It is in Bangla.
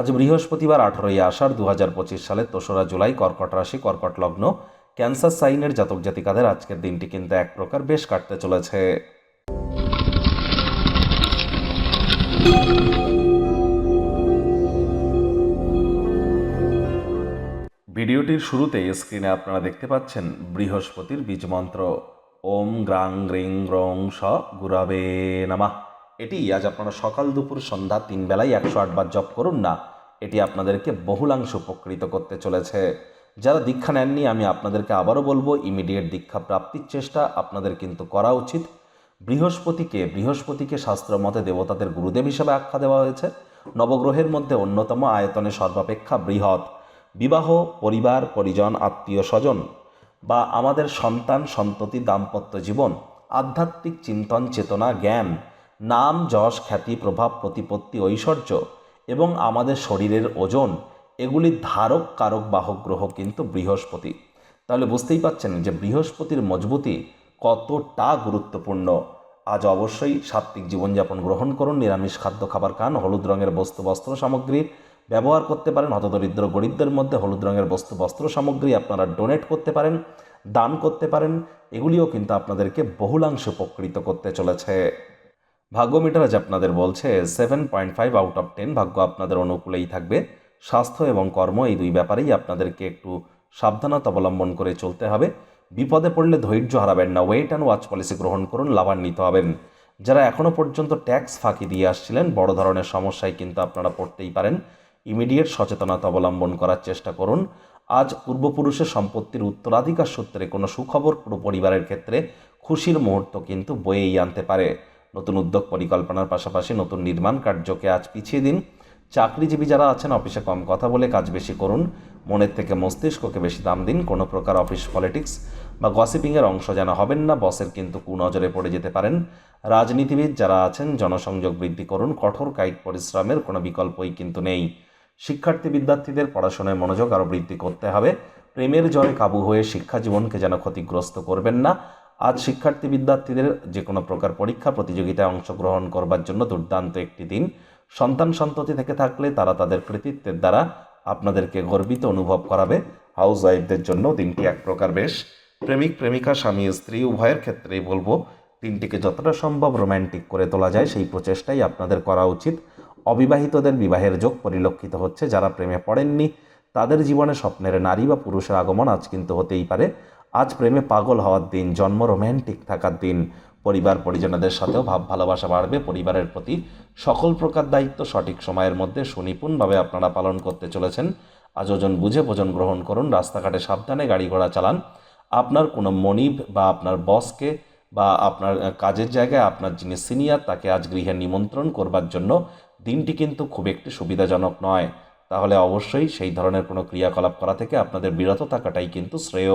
আজ বৃহস্পতিবার আঠারোই আষাঢ় দু হাজার পঁচিশ সালের দোসরা জুলাই কর্কট রাশি, কর্কট লগ্ন, ক্যান্সার সাইনের জাতক জাতিকাদের আজকের দিনটি কিন্তু এক প্রকার বেশ কাটতে চলেছে। ভিডিওটির শুরুতে স্ক্রিনে আপনারা দেখতে পাচ্ছেন বৃহস্পতির বীজমন্ত্র। ওম গ্রাং গ্রিং গ্রং স গুরাবে নামা। এটি আজ আপনারা সকাল দুপুর সন্ধ্যা তিন বেলায় একশো আটবার জপ করুন না, এটি আপনাদেরকে বহুলাংশ উপকৃত করতে চলেছে। যারা দীক্ষা নেননি, আমি আপনাদেরকে আবারও বলব ইমিডিয়েট দীক্ষা প্রাপ্তির চেষ্টা আপনাদের কিন্তু করা উচিত। বৃহস্পতিকে বৃহস্পতিকে শাস্ত্র মতে দেবতাদের গুরুদেব হিসেবে আখ্যা দেওয়া হয়েছে। নবগ্রহের মধ্যে অন্যতম আয়তনে সর্বাপেক্ষা বৃহৎ। বিবাহ, পরিবার, পরিজন, আত্মীয় স্বজন বা আমাদের সন্তান, সন্ততি, দাম্পত্য জীবন, আধ্যাত্মিক চিন্তন, চেতনা, জ্ঞান নাম, যশ, খ্যাতি, প্রভাব, প্রতিপত্তি, ঐশ্বর্য এবং আমাদের শরীরের ওজন এগুলির ধারক, কারক, বাহক, গ্রহ কিন্তু বৃহস্পতি। তাহলে বুঝতেই পাচ্ছেন যে বৃহস্পতির মজবুতি কতটা গুরুত্বপূর্ণ। আজ অবশ্যই সাত্ত্বিক জীবনযাপন গ্রহণ করুন, নিরামিষ খাদ্য খাবার খান, হলুদ রঙের বস্তু, বস্ত্র সামগ্রীর ব্যবহার করতে পারেন, হতদরিদ্র গরিবদের মধ্যে হলুদ রঙের বস্তু, বস্ত্র সামগ্রী আপনারা ডোনেট করতে পারেন, দান করতে পারেন, এগুলিও কিন্তু আপনাদেরকে বহুলাংশ উপকৃত করতে চলেছে। ভাগ্য মিটার আজ আপনাদের বলছে seven point five out of ten ভাগ্য আপনাদের অনুকূলেই থাকবে। স্বাস্থ্য এবং কর্ম এই দুই ব্যাপারেই আপনাদেরকে একটু সাবধানতা অবলম্বন করে চলতে হবে। বিপদে পড়লে ধৈর্য হারাবেন না। ওয়েট অ্যান্ড ওয়াচ পলিসি গ্রহণ করুন, লাভান্বিত হবেন। যারা এখনও পর্যন্ত ট্যাক্স ফাঁকি দিয়ে আসছিলেন, বড় ধরনের সমস্যায় কিন্তু আপনারা পড়তেই পারেন। ইমিডিয়েট সচেতনতা অবলম্বন করার চেষ্টা করুন। আজ পূর্বপুরুষের সম্পত্তির উত্তরাধিকার সূত্রে কোনো সুখবর পুরো পরিবারের ক্ষেত্রে খুশির মুহূর্ত কিন্তু বয়েই আনতে পারে। নতুন উদ্যোগ পরিকল্পনার পাশাপাশি নতুন নির্মাণ কার্যকে আজ পিছিয়ে দিন। চাকরিজীবী যারা আছেন, অফিসে কম কথা বলে কাজ বেশি করুন। মনের থেকে মস্তিষ্ককে বেশি দাম দিন। কোনো প্রকার অফিস পলিটিক্স বা গসিপিংয়ের অংশ যেন হবেন না। বসের কিন্তু কুনজরে পড়ে যেতে পারেন। রাজনীতিবিদ যারা আছেন, জনসংযোগ বৃদ্ধি করুন। কঠোর কায়িক পরিশ্রমের কোনো বিকল্পই কিন্তু নেই। শিক্ষার্থী বিদ্যার্থীদের পড়াশোনায় মনোযোগ আরও বৃদ্ধি করতে হবে। প্রেমের জ্বরে কাবু হয়ে শিক্ষা জীবনকে যেন ক্ষতিগ্রস্ত করবেন না। আজ শিক্ষার্থী বিদ্যার্থীদের যে কোনো প্রকার পরীক্ষা, প্রতিযোগিতায় অংশগ্রহণ করবার জন্য দুর্দান্ত একটি দিন। সন্তান সন্ততি থেকে থাকলে তারা তাদের কৃতিত্বের দ্বারা আপনাদেরকে গর্বিত অনুভব করাবে। হাউস ওয়াইফদের জন্য দিনটি এক প্রকার বেশ। প্রেমিক, প্রেমিকা, স্বামী, স্ত্রী, উভয়ের ক্ষেত্রেই বলব, দিনটিকে যতটা সম্ভব রোম্যান্টিক করে তোলা যায়, সেই প্রচেষ্টাই আপনাদের করা উচিত। অবিবাহিতদের বিবাহের যোগ পরিলক্ষিত হচ্ছে, যারা প্রেমে পড়েননি, তাদের জীবনে স্বপ্নের নারী বা পুরুষের আগমন আজ কিন্তু হতেই পারে। আজ প্রেমে পাগল হওয়ার দিন, জন্ম রোম্যান্টিক থাকার দিন। পরিবার পরিজনদের সাথেও ভাব ভালোবাসা বাড়বে, পরিবারের প্রতি সকল প্রকার দায়িত্ব সঠিক সময়ের মধ্যে সুনিপুণভাবে আপনারা পালন করতে চলেছেন। আজ ওজন বুঝে ভোজন গ্রহণ করুন, রাস্তাঘাটে সাবধানে গাড়ি ঘোড়া চালান। আপনার কোনো মনিব বা আপনার বসকে বা আপনার কাজের জায়গায় আপনার যিনি সিনিয়র, তাকে আজ গৃহে নিমন্ত্রণ করবার জন্য দিনটি কিন্তু খুব একটি সুবিধাজনক নয়। তাহলে অবশ্যই সেই ধরনের কোনো ক্রিয়াকলাপ করা থেকে আপনাদের বিরত থাকাটাই কিন্তু শ্রেয়।